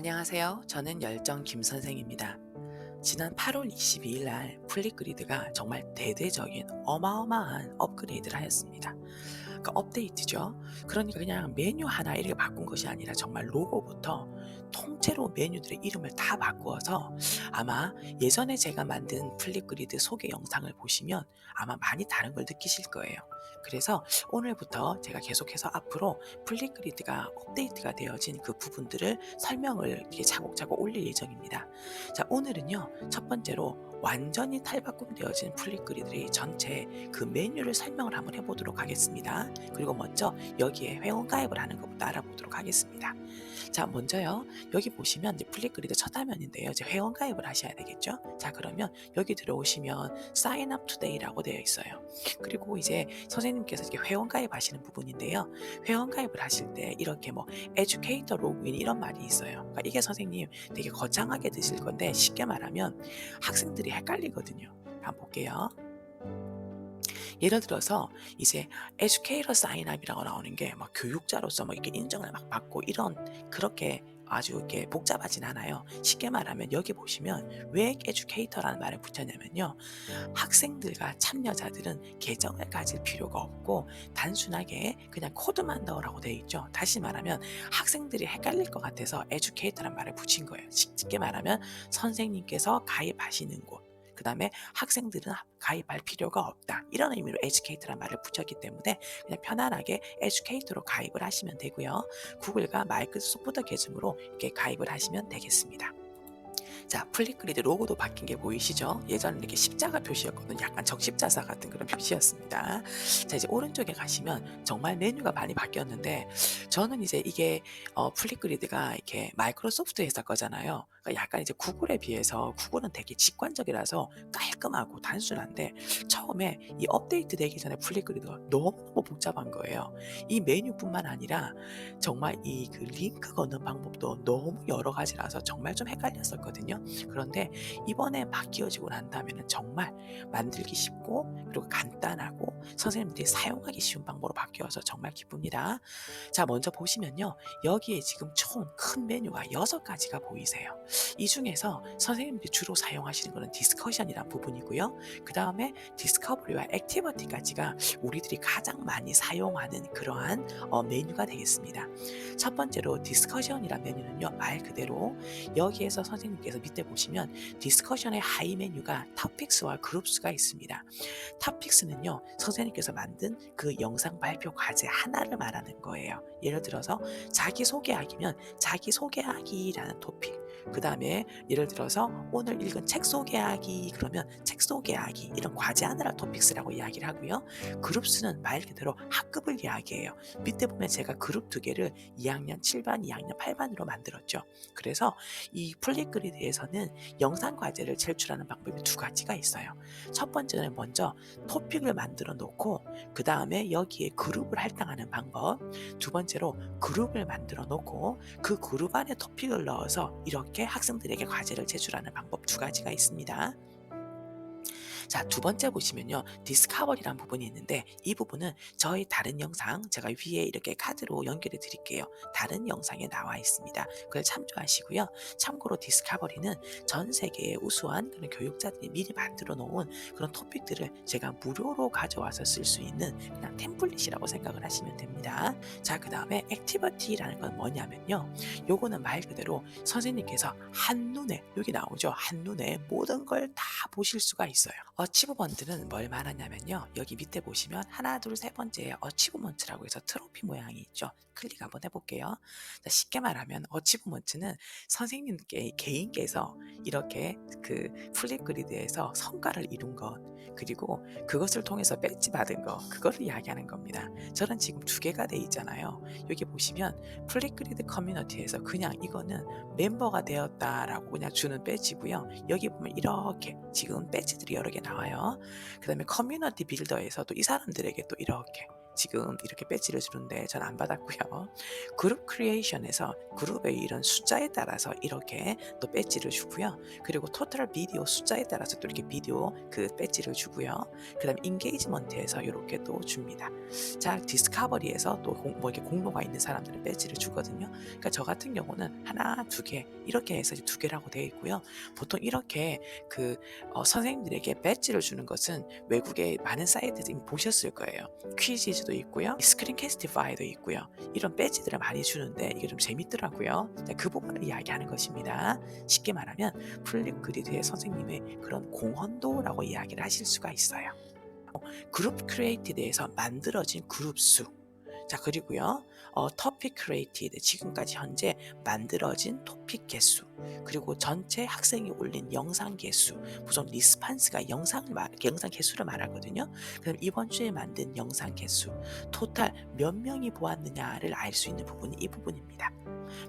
안녕하세요. 저는 열정 김 선생입니다. 지난 8월 22일 날 플립그리드가 정말 대대적인 어마어마한 업그레이드를 하였습니다. 그러니까 업데이트죠. 그러니까 그냥 메뉴 하나 이렇게 바꾼 것이 아니라 정말 로고부터 통째로 메뉴들의 이름을 다 바꾸어서 아마 예전에 제가 만든 플립그리드 소개 영상을 보시면 아마 많이 다른 걸 느끼실 거예요. 그래서 오늘부터 제가 계속해서 앞으로 플립그리드가 업데이트가 되어진 그 부분들을 설명을 이렇게 차곡차곡 올릴 예정입니다. 자, 오늘은요, 첫 번째로 완전히 탈바꿈되어진 플립그리드의 전체 그 메뉴를 설명을 한번 해보도록 하겠습니다. 그리고 먼저 여기에 회원가입을 하는 것부터 알아보도록 하겠습니다. 자, 먼저요, 여기 보시면 이제 플립그리드 첫 화면인데요. 이제 회원가입을 하셔야 되겠죠? 자, 그러면 여기 들어오시면 Sign Up Today라고 되어 있어요. 그리고 이제 선생님께서 이렇게 회원가입 하시는 부분인데요. 회원가입을 하실 때 이렇게 뭐 Educator 로그인 이런 말이 있어요. 그러니까 이게 선생님 되게 거창하게 드실 건데 쉽게 말하면 학생들이 헷갈리거든요. 한번 볼게요. 예를 들어서 이제 에듀케이터 사인업이라고 나오는 게 막 교육자로서 뭐 이렇게 인정을 막 받고 이런 그렇게 아주 이렇게 복잡하진 않아요. 쉽게 말하면 여기 보시면 왜 에듀케이터라는 말을 붙였냐면요. 학생들과 참여자들은 계정을 가질 필요가 없고 단순하게 그냥 코드만 넣으라고 되어 있죠. 다시 말하면 학생들이 헷갈릴 것 같아서 에듀케이터란 말을 붙인 거예요. 쉽게 말하면 선생님께서 가입하시는 곳. 그 다음에 학생들은 가입할 필요가 없다. 이런 의미로 에듀케이터란 말을 붙였기 때문에 그냥 편안하게 에듀케이터로 가입을 하시면 되고요. 구글과 마이크로소프트 계정으로 이렇게 가입을 하시면 되겠습니다. 자, 플립그리드 로고도 바뀐 게 보이시죠? 예전에 이렇게 십자가 표시였거든요. 약간 적십자사 같은 그런 표시였습니다. 자, 이제 오른쪽에 가시면 정말 메뉴가 많이 바뀌었는데 저는 이제 이게 어, 플립그리드가 이렇게 마이크로소프트 회사 거잖아요. 그러니까 약간 이제 구글에 비해서 구글은 되게 직관적이라서 깔끔하고 단순한데 처음에 이 업데이트 되기 전에 플립그리드가 너무너무 복잡한 거예요. 이 메뉴뿐만 아니라 정말 이 그 링크 거는 방법도 너무 여러 가지라서 정말 좀 헷갈렸었거든요. 그런데 이번에 바뀌어지고 난 다음에는 정말 만들기 쉽고 그리고 간단하고 선생님들이 사용하기 쉬운 방법으로 바뀌어서 정말 기쁩니다. 자, 먼저 보시면요. 여기에 지금 총 큰 메뉴가 여섯 가지가 보이세요. 이 중에서 선생님들이 주로 사용하시는 것은 디스커션이란 부분이고요. 그 다음에 디스커버리와 액티비티까지가 우리들이 가장 많이 사용하는 그러한 어, 메뉴가 되겠습니다. 첫 번째로 디스커션이란 메뉴는요. 말 그대로 여기에서 선생님께서 밑에 보시면 디스커션의 하이 메뉴가 토픽스와 그룹스가 있습니다. 토픽스는요. 선생님께서 만든 그 영상 발표 과제 하나를 말하는 거예요. 예를 들어서 자기소개하기면 자기소개하기라는 토픽 그 다음에 예를 들어서 오늘 읽은 책 소개하기 그러면 책 소개하기 이런 과제하느라 토픽스라고 이야기를 하고요. 그룹스는 말 그대로 학급을 이야기해요. 밑에 보면 제가 그룹 두 개를 2학년 7반, 2학년 8반으로 만들었죠. 그래서 이 플립그리드에서는 영상 과제를 제출하는 방법이 두 가지가 있어요. 첫 번째는 먼저 토픽을 만들어 놓고 그 다음에 여기에 그룹을 할당하는 방법. 두 번째로 그룹을 만들어 놓고 그 그룹 안에 토픽을 넣어서 이렇게 학생들에게 과제를 제출하는 방법 두 가지가 있습니다. 자, 두 번째 보시면요. 디스커버리란 부분이 있는데 이 부분은 저희 다른 영상 제가 위에 이렇게 카드로 연결해 드릴게요. 다른 영상에 나와 있습니다. 그걸 참조하시고요. 참고로 디스커버리는 전 세계의 우수한 그런 교육자들이 미리 만들어 놓은 그런 토픽들을 제가 무료로 가져와서 쓸 수 있는 그냥 템플릿이라고 생각을 하시면 됩니다. 자, 그 다음에 액티비티라는 건 뭐냐면요. 요거는 말 그대로 선생님께서 한눈에 여기 나오죠. 한눈에 모든 걸 다 보실 수가 있어요. 어치브먼트는 뭘 말하냐면요. 여기 밑에 보시면 하나, 둘, 세 번째 어치브먼트라고 해서 트로피 모양이 있죠. 클릭 한번 해볼게요. 자, 쉽게 말하면 어치브먼트는 선생님께 개인께서 이렇게 그 플립 그리드에서 성과를 이룬 것 그리고 그것을 통해서 배지 받은 거 그거를 이야기하는 겁니다. 저는 지금 두 개가 돼 있잖아요. 여기 보시면 플립 그리드 커뮤니티에서 그냥 이거는 멤버가 되었다라고 그냥 주는 배지고요. 여기 보면 이렇게 지금 배지들이 여러 개 나와요. 그 다음에 커뮤니티 빌더에서도 이 사람들에게 또 이렇게 지금 이렇게 배지를 주는데 전 안 받았고요. 그룹 크리에이션에서 그룹의 이런 숫자에 따라서 이렇게 또 배지를 주고요. 그리고 토탈 비디오 숫자에 따라서 또 이렇게 비디오 그 배지를 주고요. 그 다음 인게이지먼트에서 이렇게 또 줍니다. 자 디스커버리에서 또뭐 이렇게 공로가 있는 사람들은 배지를 주거든요. 그러니까 저 같은 경우는 하나 두 개 이렇게 해서 두 개라고 되어 있고요. 보통 이렇게 그 어, 선생님들에게 배지를 주는 것은 외국의 많은 사이트에서 이미 보셨을 거예요. 퀴즈도 있고요. 스크린 캐스티파이도 있고요. 이런 배지들을 많이 주는데 이게 좀 재밌더라고요. 자, 그 부분을 이야기하는 것입니다. 쉽게 말하면 플립 그리드의 선생님의 그런 공헌도라고 이야기를 하실 수가 있어요. 어, 그룹 크리에이티드에서 만들어진 그룹 수. 자 그리고요. 어, 토픽 크리에이티드 지금까지 현재 만들어진 토픽 개수. 그리고 전체 학생이 올린 영상 개수. 보통 리스판스가 영상을 말, 영상 개수를 말하거든요. 그럼 이번 주에 만든 영상 개수. 토탈 몇 명이 보았느냐를 알 수 있는 부분이 이 부분입니다.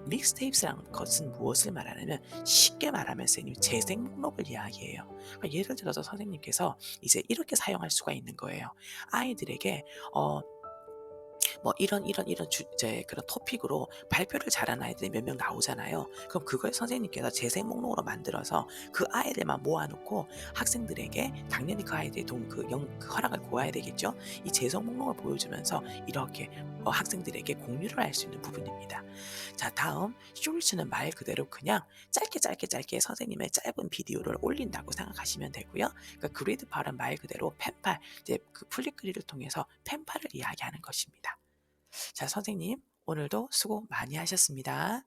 믹스테이프스라는 것은 무엇을 말하냐면 쉽게 말하면 선생님 재생 목록을 이야기해요. 그러니까 예를 들어서 선생님께서 이제 이렇게 사용할 수가 있는 거예요. 아이들에게 어, 뭐 이런 이런 이런 주제 그런 토픽으로 발표를 잘하는 아이들이 몇 명 나오잖아요. 그럼 그걸 선생님께서 재생 목록으로 만들어서 그 아이들만 모아놓고 학생들에게 당연히 그 아이들의 동그 그 허락을 구해야 되겠죠. 이 재생 목록을 보여주면서 이렇게 어, 학생들에게 공유를 할 수 있는 부분입니다. 자 다음 쇼리츠는 말 그대로 그냥 짧게 짧게 짧게 선생님의 짧은 비디오를 올린다고 생각하시면 되고요. 그러니까 그리드 팔은 말 그대로 펜팔 이제 그 플립그리를 통해서 펜팔을 이야기하는 것입니다. 자, 선생님, 오늘도 수고 많이 하셨습니다.